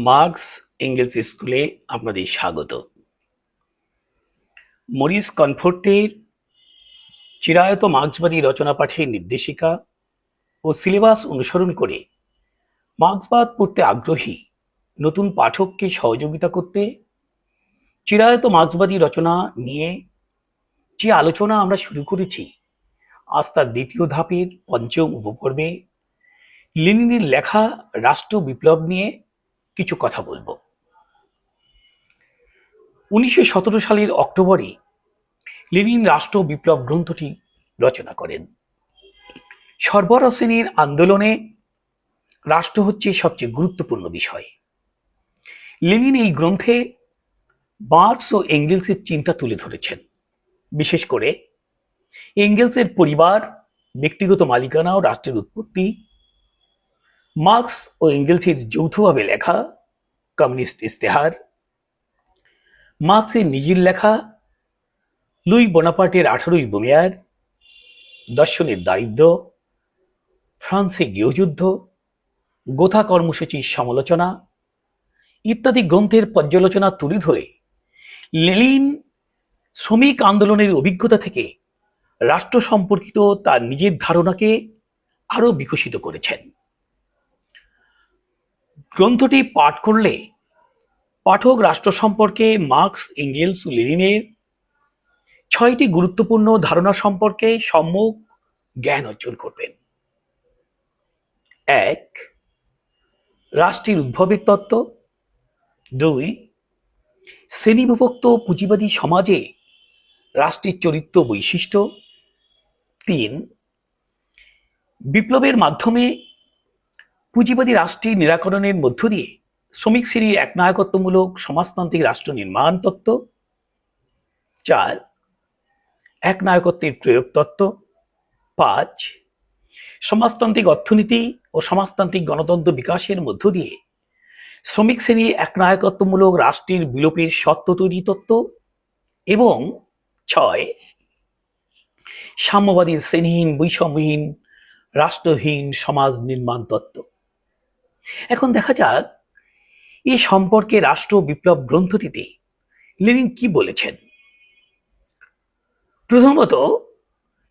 Marks angles স্কুলে আপনাদের স্বাগত। মরিস কনফোর্টের চিরায়ত মার্ক্সবাদী রচনা পাঠের নির্দেশিকা ও সিলেবাস অনুসরণ করে মার্ক্সবাদ পড়তে আগ্রহী নতুন পাঠককে সহযোগিতা করতে চিরায়ত মার্ক্সবাদী রচনা নিয়ে যে আলোচনা আমরা শুরু করেছি, আজ তার দ্বিতীয় ধাপের পঞ্চম উপপর্বে লেনিনের লেখা রাষ্ট্র বিপ্লব নিয়ে কিছু কথা বলব। উনিশশো সতেরো সালের অক্টোবরে লেনিন রাষ্ট্র বিপ্লব গ্রন্থটি রচনা করেন। সর্বরা শ্রেণির আন্দোলনে রাষ্ট্র হচ্ছে সবচেয়ে গুরুত্বপূর্ণ বিষয়। লেনিন এই গ্রন্থে মার্কস ও এঙ্গেলসের চিন্তা তুলে ধরেছেন। বিশেষ করে এঙ্গেলসের পরিবার, ব্যক্তিগত মালিকানা ও রাষ্ট্রের উৎপত্তি মার্কস ও এঙ্গেলসের যৌথভাবে লেখা, কমিউনিস্ট ইস্তেহার মার্কসের নিজের লেখা, লুই বোনাপার্টের আঠারোই বুমিয়ার, দর্শনের দারিদ্র ফ্রান্সে গৃহযুদ্ধ, গোথা কর্মসূচির সমালোচনা ইত্যাদি গ্রন্থের পর্যালোচনা তুলে ধরে লেলিন শ্রমিক আন্দোলনের অভিজ্ঞতা থেকে রাষ্ট্র সম্পর্কিত তার নিজের ধারণাকে আরও বিকশিত করেছেন। গ্রন্থটি পাঠ করলে পাঠক রাষ্ট্র সম্পর্কে মার্কস, এঙ্গেলস ও লেনিনের ছয়টি গুরুত্বপূর্ণ ধারণা সম্পর্কে সম্যক জ্ঞান অর্জন করবেন। এক, রাষ্ট্রের উদ্ভবের তত্ত্ব। দুই, শ্রেণীবিভক্ত পুঁজিবাদী সমাজে রাষ্ট্রের চরিত্র বৈশিষ্ট্য। তিন, বিপ্লবের মাধ্যমে পুঁজিবাদী রাষ্ট্রের নিরাকরণের মধ্য দিয়ে শ্রমিক শ্রেণির একনায়কত্বমূলক সমাজতান্ত্রিক রাষ্ট্র নির্মাণ তত্ত্ব। চার একনায়কত্বের প্রয়োগ তত্ত্ব। পাঁচ, সমাজতান্ত্রিক অর্থনীতি ও সমাজতান্ত্রিক গণতন্ত্র বিকাশের মধ্য দিয়ে শ্রমিক শ্রেণির একনায়কত্বমূলক রাষ্ট্রের বিলোপের সত্য তৈরি তত্ত্ব। এবং ছয়, সাম্যবাদী শ্রেণীহীন, বৈষম্যহীন, রাষ্ট্রহীন সমাজ নির্মাণ তত্ত্ব। এখন দেখা যাক, এ সম্পর্কে রাষ্ট্র বিপ্লব গ্রন্থটিতে লেনিন কি বলেছেন। প্রথমত,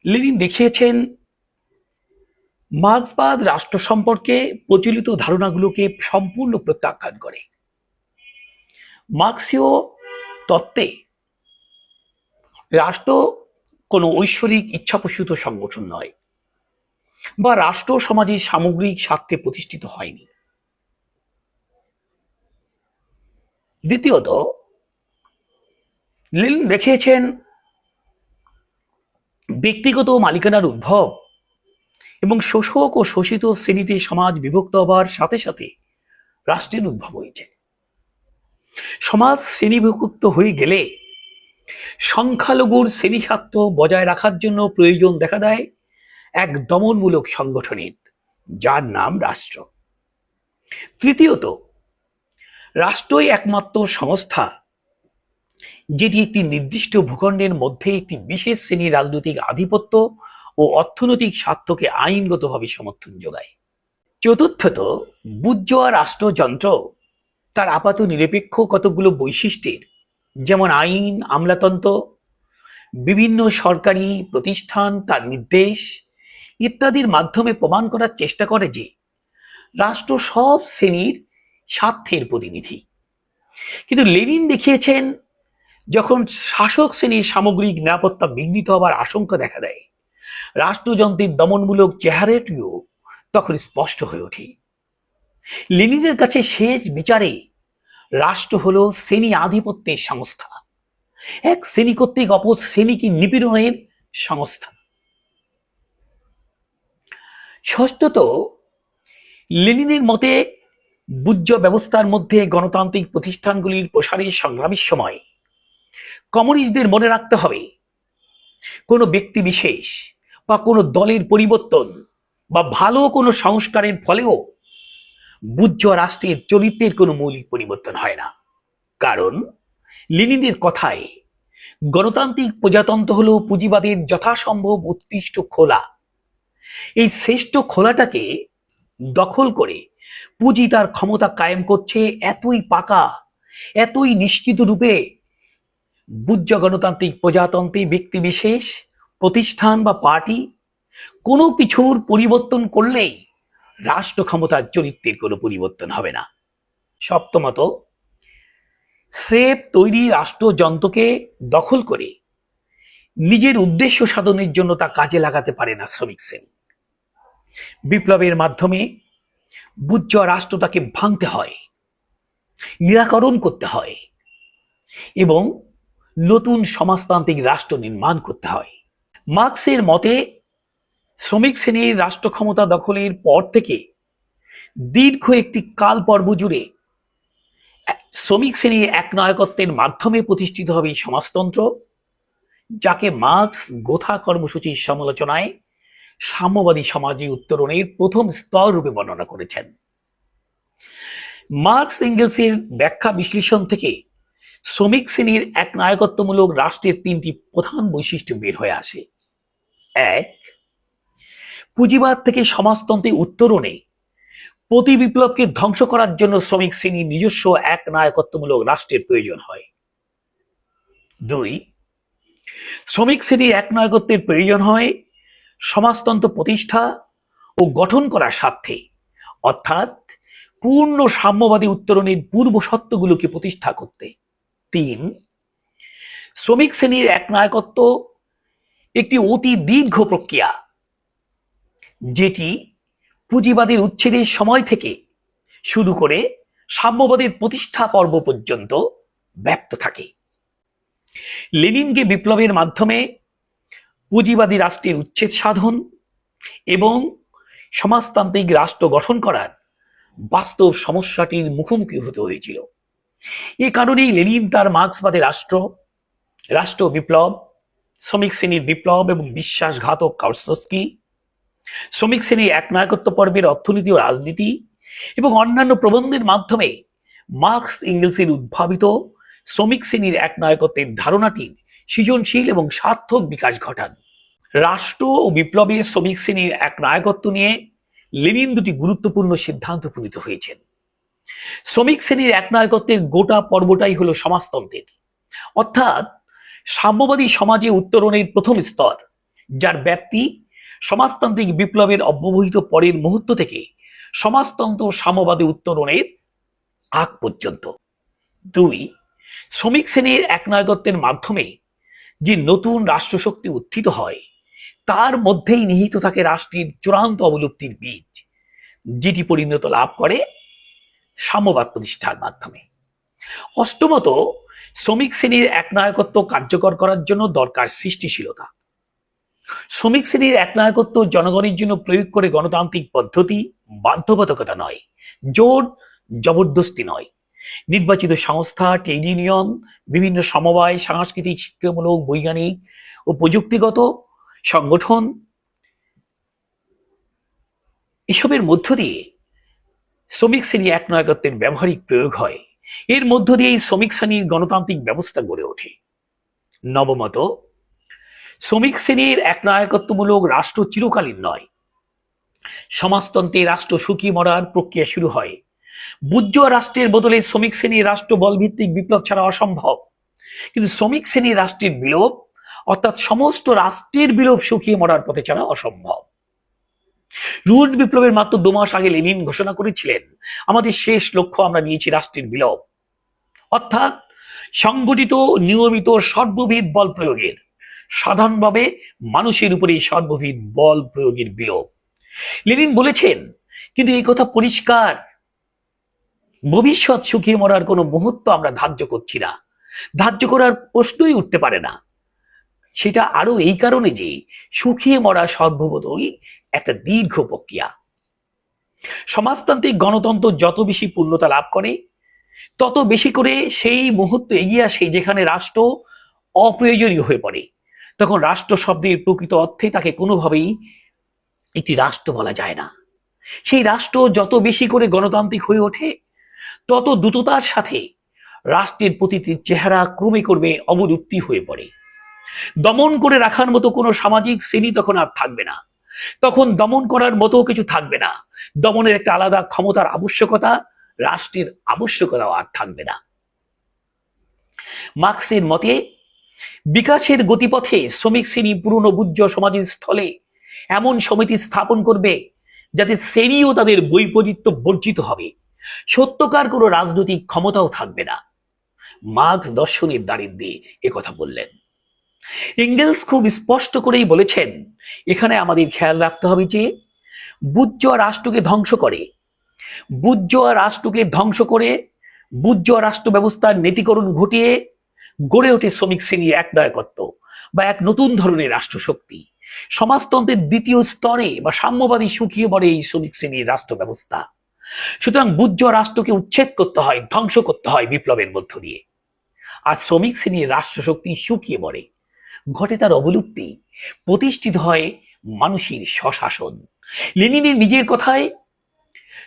লেনিন দেখিয়েছেন, মার্ক্সবাদ রাষ্ট্র সম্পর্কে প্রচলিত ধারণাগুলোকে সম্পূর্ণ প্রত্যাখ্যান করে। মার্ক্সীয় তত্ত্বে রাষ্ট্র কোনো ঐশ্বরিক ইচ্ছাপ্রসূত সংগঠন নয় বা রাষ্ট্র সমাজের সামগ্রিক স্বার্থে প্রতিষ্ঠিত হয়নি। দ্বিতীয়ত লেনিন দেখিয়েছেন, ব্যক্তিগত মালিকানার উদ্ভব এবং শোষক ও শোষিত শ্রেণীতে সমাজ বিভক্ত হবার সাথে সাথে রাষ্ট্রের উদ্ভব হয়েছে। সমাজ শ্রেণীভুক্ত হয়ে গেলে সংখ্যালঘুর শ্রেণি স্বার্থ বজায় রাখার জন্য প্রয়োজন দেখা দেয় এক দমনমূলক সংগঠনের, যার নাম রাষ্ট্র। তৃতীয়ত রাষ্ট্রই একমাত্র সংস্থা, যেটি একটি নির্দিষ্ট ভূখণ্ডের মধ্যে একটি বিশেষ শ্রেণির রাজনৈতিক আধিপত্য ও অর্থনৈতিক স্বার্থকে আইনগতভাবে সমর্থন যোগায়। চতুর্থত বুজ্জোয়া রাষ্ট্রযন্ত্র, তার আপাত নিরপেক্ষ কতগুলো বৈশিষ্ট্যের, যেমন আইন, আমলাতন্ত্র, বিভিন্ন সরকারি প্রতিষ্ঠান, তার নির্দেশ ইত্যাদির মাধ্যমে প্রমাণ করার চেষ্টা করে যে, রাষ্ট্র সব শ্রেণির স্বার্থের প্রতিনিধি। কিন্তু লেনিন দেখিয়েছেন, যখন শাসক শ্রেণির সামগ্রিক নিরাপত্তা বিঘ্নিত হবার আশঙ্কা দেখা দেয়, রাষ্ট্রযন্ত্রের দমনমূলক চেহারাটিও তখন স্পষ্ট হয়ে ওঠে। লেনিনের কাছে শেষ বিচারে রাষ্ট্র হল শ্রেণি আধিপত্যের সংস্থা। এক শ্রেণি কর্তৃক অপর শ্রেণীকে নিপীড়নের সংস্থা। ষষ্ঠত, লেনিনের মতে বুজ্জ ব্যবস্থার মধ্যে গণতান্ত্রিক প্রতিষ্ঠানগুলির প্রসারের সংগ্রামের সময়। কমিউনিস্টদের মনে রাখতে হবে, কোনো ব্যক্তি বিশেষ বা কোনো দলের পরিবর্তন বা ভালো কোনো সংস্কারের ফলেও বুজ্জ রাষ্ট্রের চরিত্রের কোনো মৌলিক পরিবর্তন হয় না। কারণ লিনিনের কথায়, গণতান্ত্রিক প্রজাতন্ত্র হল পুঁজিবাদের যথাসম্ভব উৎকৃষ্ট খোলা। এই শ্রেষ্ঠ খোলাটাকে দখল করে পুঁজি তার ক্ষমতা কায়েম করছে এতই পাকা, এতই নিশ্চিত রূপে। বুজ্জ গণতান্ত্রিক প্রজাতন্ত্রী, ব্যক্তি বিশেষ, প্রতিষ্ঠান বা পার্টি, কোনো কিছুর পরিবর্তন করলেই রাষ্ট্র ক্ষমতার চরিত্রের কোনো পরিবর্তন হবে না। সপ্তমত, স্রেফ তৈরি রাষ্ট্রযন্ত্রকে দখল করে নিজের উদ্দেশ্য সাধনের জন্য তা কাজে লাগাতে পারে না শ্রমিক শ্রেণি। বিপ্লবের মাধ্যমে বুজ্জ রাষ্ট্রটাকে ভাঙতে হয়, নিরাকরণ করতে হয় এবং নতুন সমাজতান্ত্রিক রাষ্ট্র নির্মাণ করতে হয়। মার্ক্সের মতে, শ্রমিক শ্রেণির রাষ্ট্র ক্ষমতা দখলের পর থেকে দীর্ঘ একটি কাল পর্ব জুড়ে শ্রমিক শ্রেণির একনায়কত্বের মাধ্যমে প্রতিষ্ঠিত হবে সমাজতন্ত্র, যাকে মার্কস গোথা কর্মসূচির সমালোচনায় সাম্যবাদী সমাজে উত্তরণের প্রথম স্তর রূপে বর্ণনা করেছেন। মার্কস এঙ্গেলসের ব্যাখ্যা বিশ্লেষণ থেকে শ্রমিক শ্রেণির এক নায়কত্বমূলক রাষ্ট্রের তিনটি প্রধান বৈশিষ্ট্য বের হয়ে আসে। এক, পুঁজিবাদ থেকে সমাজতন্ত্রে উত্তরণে প্রতি বিপ্লবকে ধ্বংস করার জন্য শ্রমিক শ্রেণির নিজস্ব এক নায়কত্বমূলক রাষ্ট্রের প্রয়োজন হয়। দুই, শ্রমিক শ্রেণির এক নায়কত্বের প্রয়োজন হয় সমাজতন্ত্র প্রতিষ্ঠা ও গঠন করার স্বার্থে, অর্থাৎ পূর্ণ সাম্যবাদী উত্তরণের পূর্ব সত্যগুলোকে প্রতিষ্ঠা করতে। তিন, শ্রমিক শ্রেণির এক নায়কত্ব একটি অতি দীর্ঘ প্রক্রিয়া, যেটি পুঁজিবাদের উচ্ছেদের সময় থেকে শুরু করে সাম্যবাদের প্রতিষ্ঠা পর্ব পর্যন্ত ব্যপ্ত থাকে। লেনিনকে বিপ্লবের মাধ্যমে পুঁজিবাদী রাষ্ট্রের উচ্ছেদ সাধন এবং সমাজতান্ত্রিক রাষ্ট্র গঠন করার বাস্তব সমস্যাটির মুখোমুখি হতে হয়েছিল। এ কারণেই লেনিন তার মার্ক্সবাদী রাষ্ট্র রাষ্ট্র বিপ্লব, শ্রমিক শ্রেণির বিপ্লব এবং বিশ্বাসঘাতক কাউসস্কি, শ্রমিক শ্রেণির একনায়কত্ব পর্বের অর্থনীতি ও রাজনীতি এবং অন্যান্য প্রবন্ধের মাধ্যমে মার্কস ইংরেজের উদ্ভাবিত শ্রমিক শ্রেণির একনায়কত্বের ধারণাটির সৃজনশীল এবং সার্থক বিকাশ ঘটান। রাষ্ট্র ও বিপ্লবের শ্রমিক শ্রেণির এক নায়কত্ব নিয়ে লেনিন দুটি গুরুত্বপূর্ণ সিদ্ধান্ত উপনীত হয়েছেন। শ্রমিক শ্রেণির এক নায়কত্বের গোটা পর্বটাই হলো সমাজতন্ত্রের। অর্থাৎ সাম্যবাদী সমাজে উত্তরণের প্রথম স্তর, যার ব্যাপ্তি সমাজতান্ত্রিক বিপ্লবের অব্যবহিত পরের মুহূর্ত থেকে সমাজতন্ত্র সাম্যবাদী উত্তরণের আগ পর্যন্ত। দুই, শ্রমিক শ্রেণির একনায়কত্বের মাধ্যমে যে নতুন রাষ্ট্রশক্তি উত্থিত হয়, তার মধ্যেই নিহিত থাকে রাষ্ট্রের চূড়ান্ত অবলুপ্তির বীজ, যেটি পরিণত লাভ করে সাম্যবাদ প্রতিষ্ঠার মাধ্যমে। অষ্টমত, শ্রমিক শ্রেণির একনায়কত্ব কার্যকর করার জন্য দরকার সৃষ্টিশীলতা। শ্রমিক শ্রেণির একনায়কত্ব জনগণের জন্য প্রয়োগ করে গণতান্ত্রিক পদ্ধতি বাধ্যবাধকতা নয়, জোর জবরদস্তি নয়। নির্বাচিত সংস্থা, ট্রেড ইউনিয়ন, বিভিন্ন সমবায়, সাংস্কৃতিক, শিক্ষামূলক, বৈজ্ঞানিক ও প্রযুক্তিগত সংগঠন, এসবের মধ্য দিয়ে শ্রমিক শ্রেণি এক নায়কত্বের ব্যবহারিক প্রয়োগ হয়। এর মধ্য দিয়েই শ্রমিক শ্রেণির গণতান্ত্রিক ব্যবস্থা গড়ে ওঠে। নবমত, শ্রমিক শ্রেণির এক নায়কত্বমূলক রাষ্ট্র চিরকালীন নয়। সমাজতন্ত্রে রাষ্ট্র সুখী মরার প্রক্রিয়া শুরু হয়। বুজ্জ রাষ্ট্রের বদলে শ্রমিক শ্রেণির রাষ্ট্র বলভিত্তিক বিপ্লব ছাড়া অসম্ভব। কিন্তু শ্রমিক শ্রেণির রাষ্ট্রের বিলোপ, অর্থাৎ সমস্ত রাষ্ট্রের বিলোপ শুকিয়ে মরার পথে ছাড়া অসম্ভব। রুশ বিপ্লবের মাত্র দু মাস আগে লেনিন ঘোষণা করেছিলেন, আমাদের শেষ লক্ষ্য আমরা নিয়েছি রাষ্ট্রের বিলোপ। অর্থাৎ সংগঠিত, নিয়মিত সর্ববিধ বল প্রয়োগের, সাধারণভাবে মানুষের উপরে সর্ববিধ বল প্রয়োগের বিলোপ। লেনিন বলেছেন, কিন্তু এই কথা পরিষ্কার ভবিষ্যৎ সুখী মরার কোনো মুহূর্ত আমরা ধার্য করছি না। ধার্য করার প্রশ্নই উঠতে পারে না। সেটা আরও এই কারণে যে শুকিয়ে মরা সর্ববোধই একটা দীর্ঘ প্রক্রিয়া। সমাজতান্ত্রিক গণতন্ত্র যত বেশি পূর্ণতা লাভ করে, তত বেশি করে সেই মুহূর্ত এগিয়ে আসে যেখানে রাষ্ট্র অপ্রয়োজনীয় হয়ে পড়ে। তখন রাষ্ট্র শব্দের প্রকৃত অর্থে তাকে কোনোভাবেই একটি রাষ্ট্র বলা যায় না। সেই রাষ্ট্র যত বেশি করে গণতান্ত্রিক হয়ে ওঠে তত দ্রুততার সাথে রাষ্ট্রের প্রতিটি চেহারা ক্রমে ক্রমে অবলুপ্তি হয়ে পড়ে। দমন করে রাখার মতো কোনো সামাজিক শ্রেণি তখন আর থাকবে না। তখন দমন করার মতো কিছু থাকবে না। দমনের একটা আলাদা ক্ষমতার আবশ্যকতা, রাষ্ট্রের আবশ্যকতাও আর থাকবে না। মার্ক্সের মতে, বিকাশের গতিপথে শ্রমিক শ্রেণি পুরনো বুজ্জ সমাজের স্থলে এমন সমিতি স্থাপন করবে যাতে শ্রেণি ও তাদের বৈপরীত্য বর্জিত হবে। সত্যকার কোনো রাজনৈতিক ক্ষমতাও থাকবে না। মার্ক্স দর্শনের দারিদ্রে কথা বললেন। ইঙ্গেলস খুব স্পষ্ট করেই বলেছেন, এখানে আমাদের খেয়াল রাখতে হবে যে বুজ্জ রাষ্ট্রকে ধ্বংস করে। বুজ্জ রাষ্ট্রকে ধ্বংস করে বুজ্জ রাষ্ট্র ব্যবস্থার নীতিকরণ ঘটিয়ে গড়ে ওঠে শ্রমিক শ্রেণির এক নায়কত্ব বা এক নতুন ধরনের রাষ্ট্রশক্তি। সমাজতন্ত্রের দ্বিতীয় স্তরে বা সাম্যবাদী শুকিয়ে পড়ে এই শ্রমিক শ্রেণির রাষ্ট্র ব্যবস্থা। সুতরাং বুজ্জ রাষ্ট্রকে উচ্ছেদ করতে হয়, ধ্বংস করতে হয় বিপ্লবের মধ্য দিয়ে। আর শ্রমিক শ্রেণির রাষ্ট্রশক্তি শুকিয়ে পড়ে ঘটে তার অবলুপ্তি, প্রতিষ্ঠিত হয় মানুষের স্বশাসন। লেনিনের নিজের কথায়,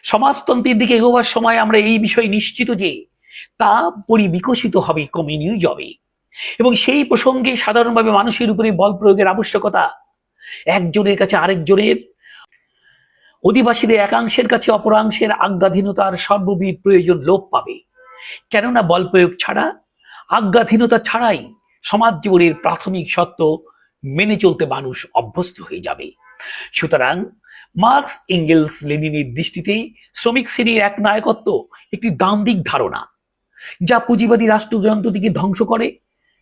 সমাজতন্ত্রের দিকে এগোবার সময় আমরা এই বিষয়ে নিশ্চিত যে, তা পরিবিকশিত হবে কমিউনিজমে এবং সেই প্রসঙ্গে সাধারণভাবে মানুষের উপরে বল প্রয়োগের আবশ্যকতা, একজনের কাছে আরেকজনের অধিবাসীদের একাংশের কাছে অপরাংশের আজ্ঞাধীনতার সর্ববিধ প্রয়োজন লোপ পাবে। কেননা বল প্রয়োগ ছাড়া, আজ্ঞাধীনতা ছাড়াই সমাজ জীবনের প্রাথমিক সত্য মেনে চলতে মানুষ অভ্যস্ত হয়ে যাবে। সুতরাং মার্কস, এঙ্গেলস, লেনিনের দৃষ্টিতে শ্রমিক শ্রেণির এক নায়কত্ব একটি দান্দিক ধারণা, যা পুঁজিবাদী রাষ্ট্রযন্ত্রটিকে ধ্বংস করে,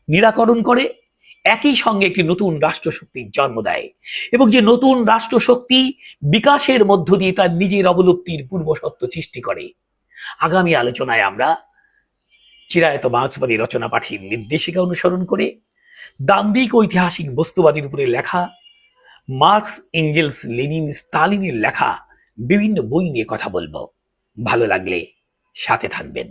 নিরাকরণ করে একই সঙ্গে একটি নতুন রাষ্ট্রশক্তির জন্ম দেয় এবং যে নতুন রাষ্ট্রশক্তি বিকাশের মধ্য দিয়ে তার নিজের অবলুপ্তির পূর্বসত্য সৃষ্টি করে। আগামী আলোচনায় আমরা চিরায়ত মার্ক্সবাদী রচনা পাঠের নির্দেশিকা অনুসরণ করে দান্দিক ঐতিহাসিক বস্তুবাদীর উপরে লেখা, মার্কস এঙ্গেলস লেনিন স্টালিনের লেখা বিভিন্ন বই নিয়ে কথা বলব। ভালো লাগলে সাথে থাকবেন।